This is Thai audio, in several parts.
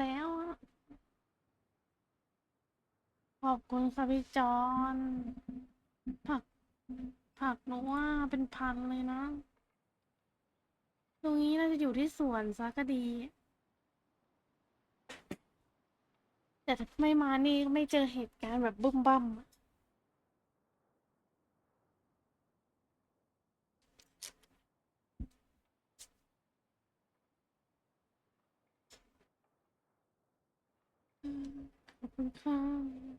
แล้วอะขอบคุณค่ะพี่จอนผัก ผักหนูว่าเป็นพันเลยนะ ตรงนี้น่าจะอยู่ที่สวนซะก็ดี แต่ถ้าไม่มานี่ไม่เจอเหตุการณ์แบบบุ้มบั้มอะ ขอบคุณ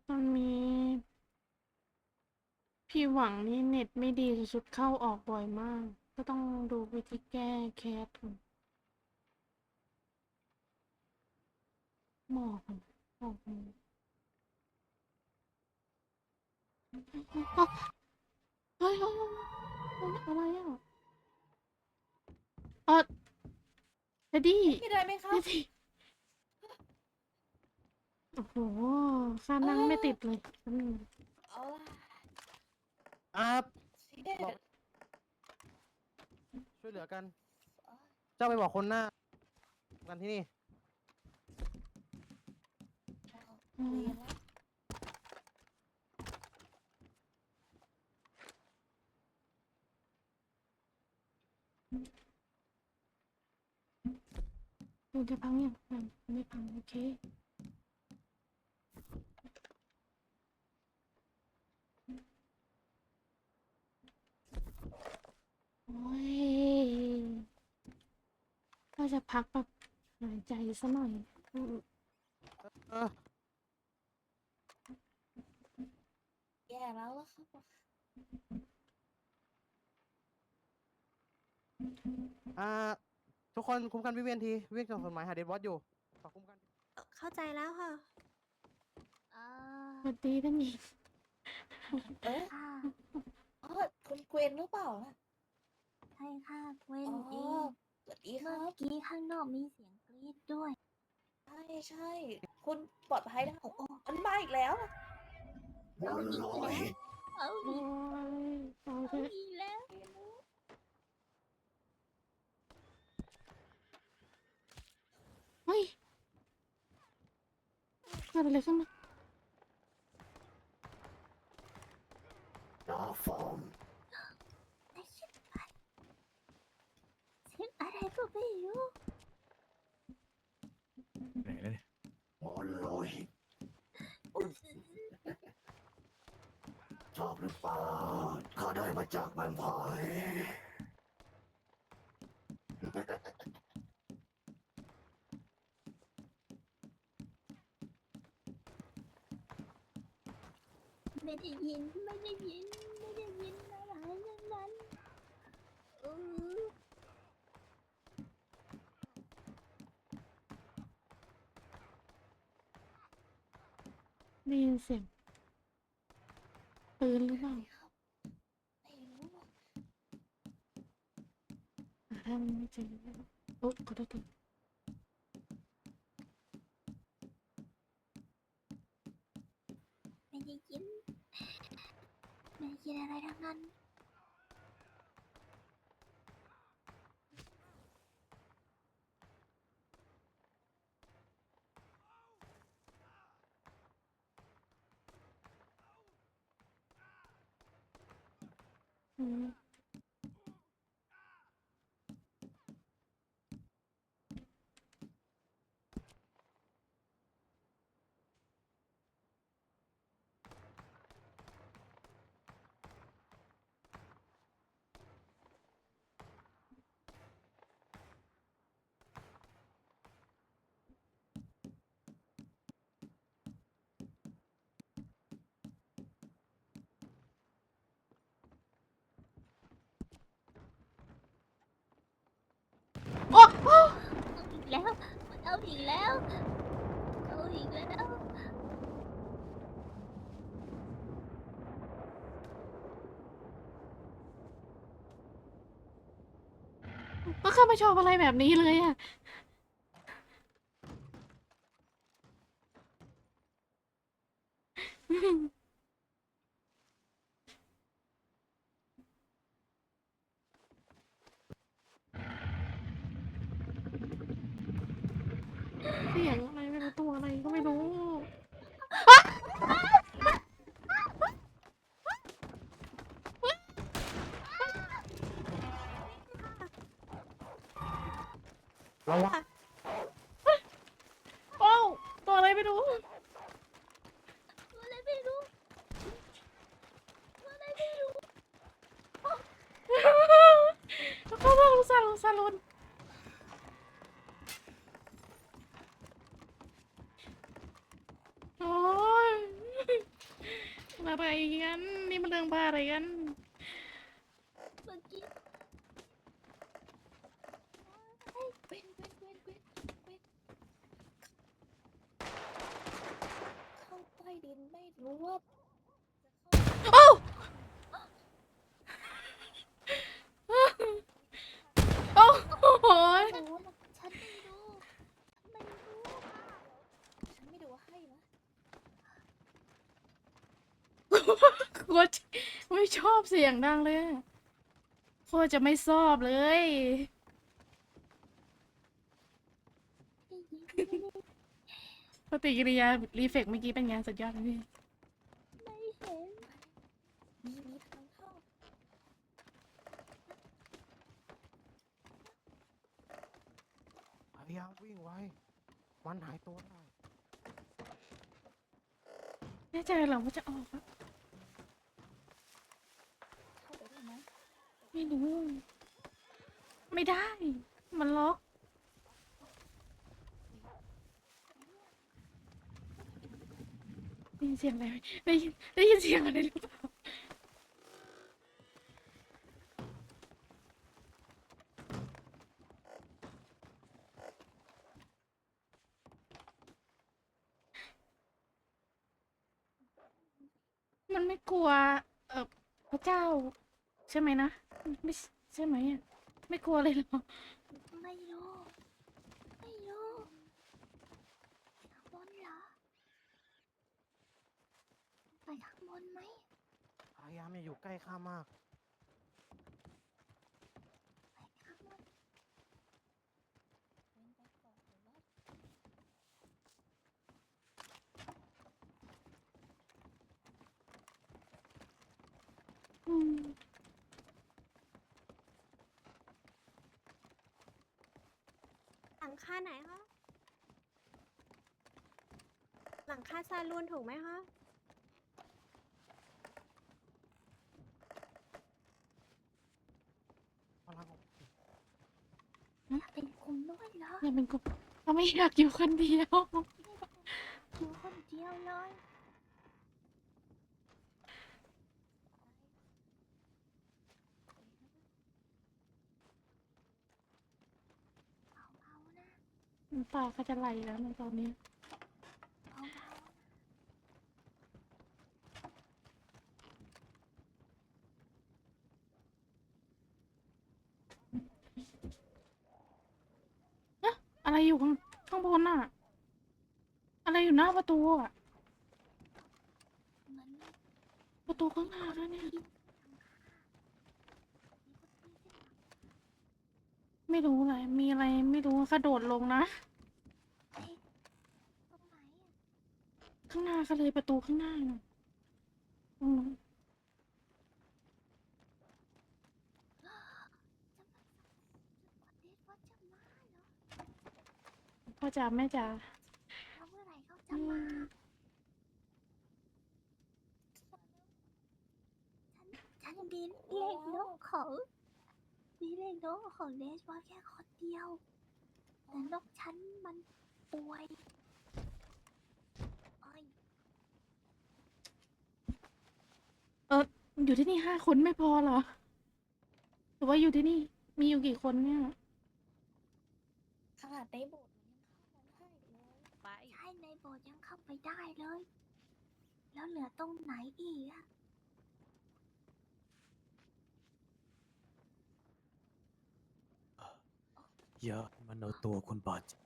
ค่ะมันมีพี่หวังนี่เน็ตไม่ดีสุดๆเข้าออกบ่อยมาก ก็ต้องดูวิธีแก้แคสหมอกอะหมอกอะเฮ้ยเฮ้ยเฮ้ยอะไรอะ เออเท็ดดี้พี่ได้ไหมคะเท็ดดี้โอ้โหค่านั่งไม่ติดเลยแป๊บนึงเอาล่ะครับเสียบอกช่วยเหลือกัน เจ้าไปบอกคนหน้า กันที่นี่อืมเรียนแล้ว มันจะพังยังยังไม่พังโอเคโอ้ยก็จะพักแบบหายใจซะหน่อยอืมเออแย่แล้วล่ะครับอ่า ทุกคนคุ้มกันวิเวียนทีวิเวียนกับสมัยหาเดดวอตอยู่ฝากคุ้มกันเข้าใจแล้วค่ะอ่าสวัสดีท่านหญิงเอ๊ะค่ะอ๋อคุณเกวนหรือเปล่าล่ะ ใช่ค่ะเว้นอ๋อเองสวัสดีคเมื่รัอบกี้ข้างนอกมีเสียงกรี๊ดด้วย ใช่ใช่ คุณปลอดภัยนะโอ้โอ้มันมาอีกแล้วอะเอาอีกแล้วเอาโอ้อีกยเอาเถเอาอะอีกแล้ว เฮ้ยเกิดอะไรขึ้นนะไอ้ชิบหายเสียงอะไรก็ไม่รู้ไหนแล้วเนี่ยอุ๊ยชอบหรือเปล่าข้าได้มาจากแวมไพร์ไม่ ได้ยินไม่ได้ยินไม่ได้ยินอะไรทั้งนั้นเออได้ยินเสียงปืนหรือเปล่าครับไม่รู้อะหาทางไม่เจอโอ้ขอโทษที ไม่ได้ยิน ไม่ได้ยิ นอะไรทั้งนั้น อืมโอ้โอ้ เอาอีกแล้วมันเอาอีกแล้ว เอาอีกแล้ว ก็เข้ามาชอบอะไรแบบนี้เลยอะเสียงอะไรไม่รู้ตัวอะไรก็ไม่รู้ ระวังโอ้าวตัวอะไรไม่รู้ตัวอะไรไม่รู้ตัวอะไรไม่รู้เขาบอกลุงซาลุงซาลุนโอ้ยอะไรกันนี่มันเรื่องบ้าอะไรกัน เมื่อกี้ เว้นเว้นเว้นเว้นเว้นเข้าใต้ดินไม่รู้ว่า โอ้โอ้โหย จะรู้ว่า ฉันไม่รู้ฉันไม่รู้ ฉันไม่ดูว่าให้นะ กลัวจะ ไม่ชอบเสียงดังเลยอะโคตรจะไม่ชอบเลยได้ยินไม่ได้ปฏิกิริยารีเฟกเมื่อกี้เป็นไงสุดยอดเลยพี่ไม่เห็นมีมีทางเข้าพยายามวิ่งไว้ มันหายตัวได้แน่ใจเหรอว่าจะออกอะ เข้าไปได้ไหม ไม่รู้ ไม่ได้ มันล็อกได้ยินเสียงอะไรไหมได้ยินได้ยินเสียงอะไรหรือเปล่ามันไม่กลัว เออพระเจ้า ใช่ไหมนะ ไม่ใช่ใช่ไหมอะไม่กลัวเลยเหรอ ไม่รู้ ไม่รู้ข้างบนเหรอ ไปข้างบนไหมพยายามอย่าอยู่ใกล้ข้ามาก ไปข้างบน เว้นไปก่อนหรือว่า อืม หลั งคาไหนคะ หลังคาซาลูนถูกไหมคะ พลังของอยากเป็นกลุ่มด้วยเหรออย่าเป็นกลุ่มเราไม่อยากอยู่คนเดียว อยู่คนเดียวเลย เบาๆนะ น้ำตาเขาจะไหลแล้วในตอนนี้เบาๆอะไรอยู่ข้างข้างบนน่ะ อะไรอยู่หน้าประตูอะ ประตูข้างหน้าแล้วเนี่ย ไม่รู้อะไร มีอะไรไม่รู้กระโดดลงนะ เอ๊ะตรงไหนอะ ข้างหน้าก็เลยประตูข้างหน้าน่ะตรงนั้นจะมาะมาเดทว่าจะมาเหรอพ่อจ๋าแม่จ๋าแล้วเมื่อไหร่เขาจะมาฉันฉันมีเลขนกของมีเลขนกของเนสว่าแค่คนเดียว แต่นกฉันมันป่วยอ้อย อยู่ที่นี่ห้าคนไม่พอเหรอ หรือว่าอยู่ที่นี่ มีอยู่กี่คนเนี่ยขนาดในโบสถ์มันยังเข้ามาได้เลยไปใช่ในโบสถ์ยังเข้าไปได้เลย แล้วเหลือตรงไหนอีกอะอย่ามันเอาตัวคนบาดเจ็บ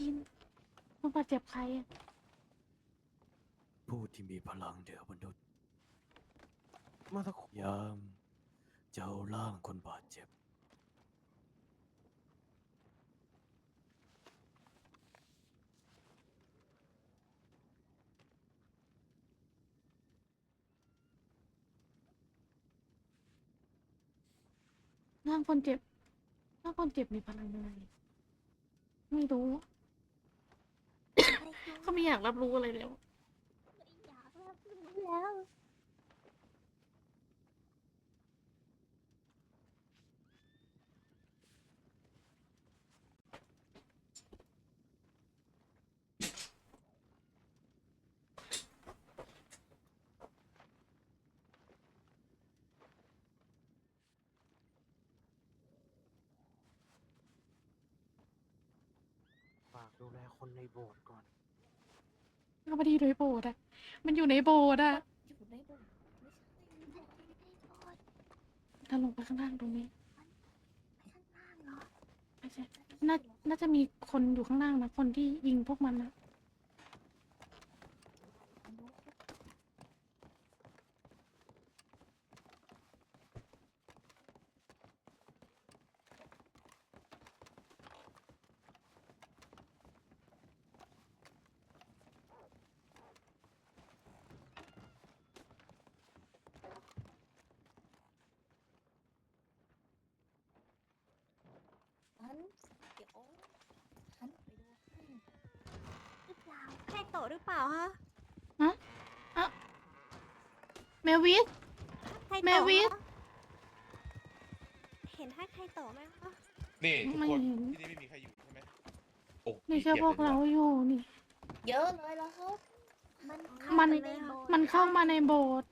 อินมันบาดเจ็บใครอะ ผู้ที่มีพลังเดือมนุษย์ มาสักครู่ยามเจ้าล่างคนบาดเจ็บ ร่างคนเจ็บร่างคนเจ็บมีพลังยังไงไม่รู้ เขาไม่อยากรับรู้อะไรแล้ว แล้วฝากดูแลคนในโบสถ์ก่อน เขาไม่ได้อยู่ในโบสถ์อะมันอยู่ในโบสถ์อะอยู่ในบ่ไม่ใช่ถ้าลงไปข้างล่างตรงนี้ข้างล่างเหรอไม่ใช่น่าน่าจะมีคนอยู่ข้างล่างนะ คนที่ยิงพวกมันนะ ฉันเดี๋ยวฉันไปดูให้ หรือเปล่า ไคโตะ หรือเปล่าฮะเมวิสไคโตะแมวิสคะเห็นให้ไคโตะไหมคะนี่ทุกไม่คนเห็น ที่นี่ไม่มีใครอยู่ใช่ไหมโอ้นี่ขี้แค่กียจพวกลยเราดีว่อยู่นี่ เยอะเลยแล้วครับมัน มันเข้าาในโบสถ์มันเข้ามาในโบสถ์